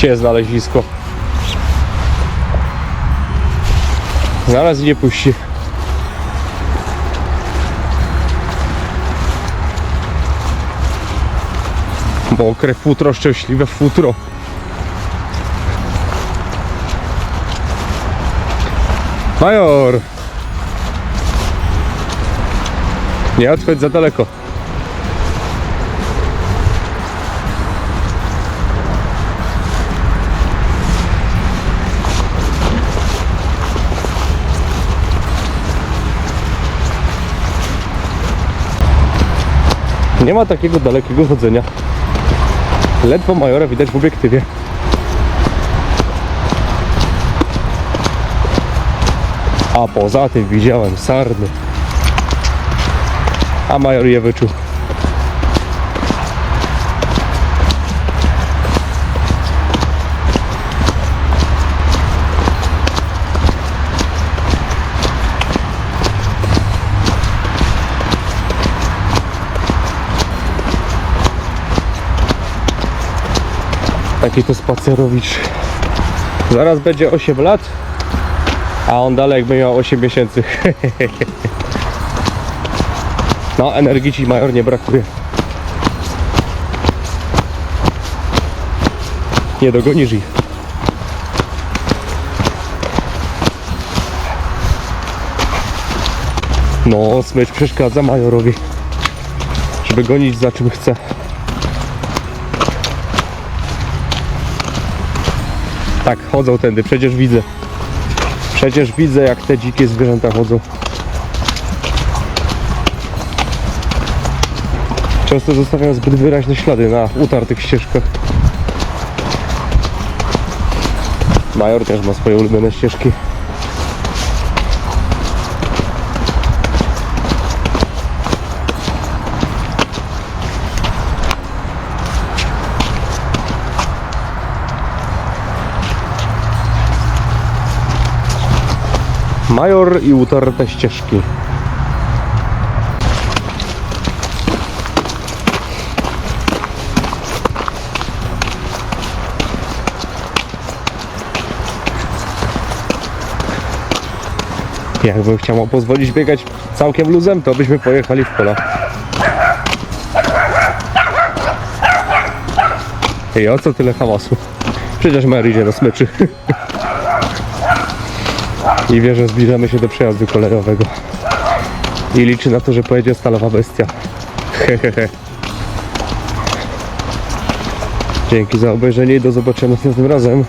Psie znalezisko. Zaraz nie puści. Mokre futro, szczęśliwe futro. Major! Nie odchodź za daleko. Nie ma takiego dalekiego chodzenia. Ledwo majora widać w obiektywie. A poza tym widziałem sarny. A major je wyczuł. Taki to spacerowicz. Zaraz będzie 8 lat, a on dalej jakby miał 8 miesięcy. No, energii ci major nie brakuje. Nie dogonisz ich. No, smycz przeszkadza majorowi, żeby gonić za czym chce. Tak, chodzą tędy, przecież widzę. Przecież widzę, jak te dzikie zwierzęta chodzą. Często zostawiają zbyt wyraźne ślady na utartych ścieżkach. Major też ma swoje ulubione ścieżki. Major i utarte ścieżki. Jakbym chciał pozwolić biegać całkiem luzem, to byśmy pojechali w pola. I o co tyle hałasu? Przecież Mary idzie do smyczy. I wie, że zbliżamy się do przejazdu kolejowego. I liczy na to, że pojedzie stalowa bestia. Hehehe. Dzięki za obejrzenie i do zobaczenia następnym razem.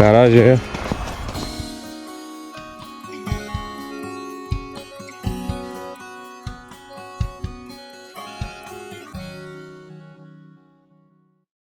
Na razie.